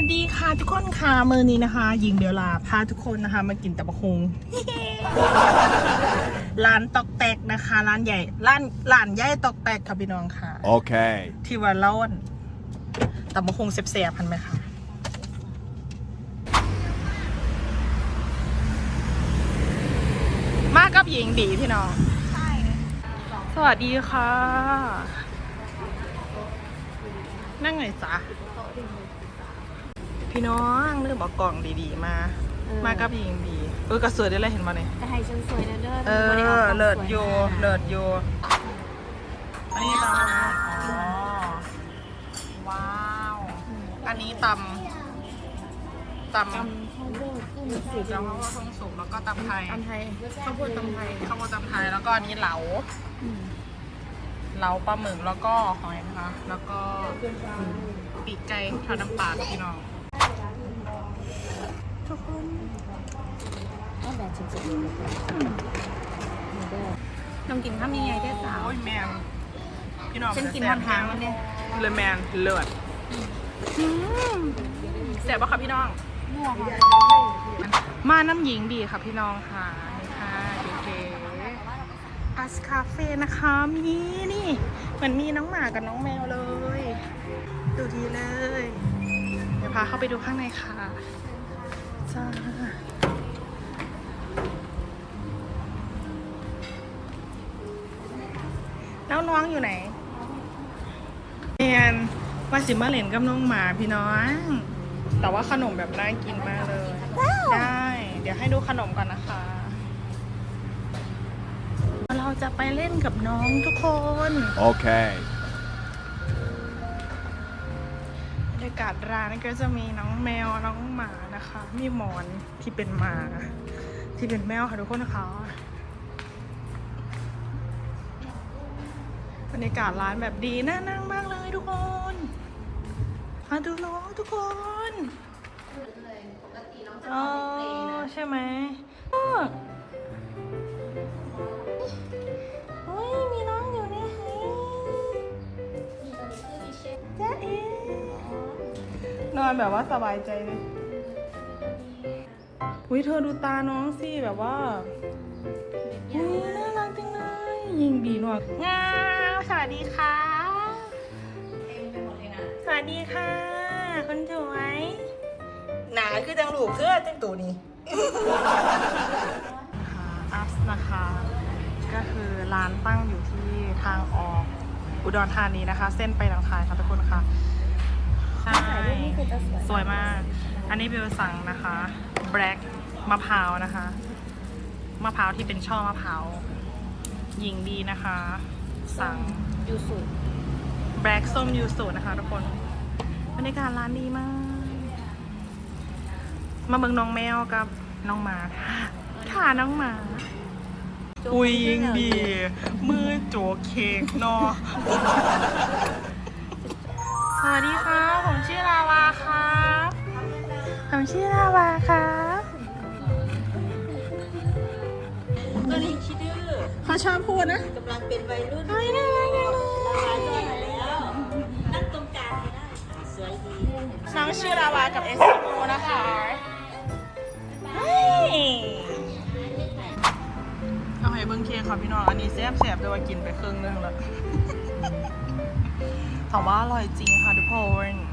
วัสดีค่ะทุกคนค่ะมือนี้นะคะหญิงเดียวลาพาทุกคนนะคะมากินตับะคงร้านตอกแตกนะคะ ร้านใหญ่ร้านร้านใหญ่ตอกแตกค่ะพี่น้องค่ะ Okay. ที่ว่าเล่านตับะคงเสียบๆพันไหมคะมากับหญิงดีพี่น้องสวัสดีค่ะ นั่งไงจ๊ะ พี่น้องเรื่องบอกกล่องดีๆมา เออ มากับหญิงดี เออกระสวยได้เลยเห็นมาเนี่ยแต่ให้ฉันสวยนะเด้อเอบ่ได้าอของเลิศสวยโยมาเลิศโยอันนี้ตำอ๋อว้าวอันนี้ตำตำตำข้าวโพดกุ้งสุกตำข้าวโพดทรงสุกแล้วก็ตำไทยตำไทยข้าวโพดตำไทยข้าวโพดตำไทยแล้วก็อันนี้เหลา อืมเหลาปลาหมึกแล้วก็หอยนะคะ แล้วก็ปีกไก่ทอดน้ำปลาพี่น้อง ทุกคนก็แบบฉันจะดูเลยนี่เด้อน้องกินข้าวมีไงได้สาวโอ้ยแมนพี่น้องฉันกินทางทางแล้วเนี่ยเลยแมนเลิศแสบปะคะพี่น้องมั่วค่ะมาน้ำหญิงดีค่ะพี่น้องค่ะนี่ค่ะเก๋ๆอัสคาเฟ่นะคะมีนี่เหมือนมีน้องหมากับน้องแมวเลย ดูดีเลย เดี๋ยวพาเข้าไปดูข้างในค่ะ จ้าแล้วน้องอยู่ไหนเนียนว่าสิมาเล่นกับน้องหมาพี่น้อง แต่ว่าขนมแบบน่ากินมากเลย ได้ เดี๋ยวให้ดูขนมก่อนนะคะ เราจะไปเล่นกับน้องทุกคน Okay. บรร ยากาศร้านก็จะมีน้องแมวน้องหมานะคะ มีหมอนที่เป็นหมา ที่เป็นแมวค่ะทุกคนนะคะบรรยากาศร้านแบบดีน่านั่งมากเลยทุกคนมาดูน้องทุกคนอ๋อใช่ไหม นอนแบบว่าสบายใจเลยอุ้ยเธอดูตาน้องสิแบบว่าอุ้ยน่ารักจังเลยยิงดีหนวกงาวสวัสดีค่ะสวัสดีค่ะ คนสวยหนาคือจังหลูกเสื้อจังตัวนี้อัพนะคะ ก็คือร้านตั้งอยู่ที่ทางออกอุดรธานีนะคะ เส้นไปหลังคายค่ะทุกคนค่ะใช่ ถ่ายรูปนี่คือจะสวยสวยมาก อันนี้เบลสั่งนะคะแบล็กมะพร้าวนะคะ มะพร้าวที่เป็นช่อมะพร้าวหญิงดีนะคะ สั่งยูสุแบล็กส้มยูสุนะคะทุกคนบรรยากาศร้านดีมาก มาเบิ่งน้องแมวกับน้องหมาค่ะน้องหมาอุ้ยยิงดี มือโจกเค้กเนอะสวัสดีค่ะ ผมชื่อลาวาครับ ผมชื่อลาวาครับตัวนี้คิดดื้อเขาชอบพูดนะกำลังเป็นวัยรุ่นเฮ้ยน่ารักจังเลยมาจอยแล้ว นั่งตรงกลางไม่ได้สวยดีน้องชื่อลาวากับเอสโมนะคะเฮ้ยเอาให้เบิ้งเค้กค่ะพี่น้อง อันนี้แซ่บแซ่บๆแต่ว่ากินไปครึ่งนึงแล้วถามว่าอร่อยจริงค่ะทุกคน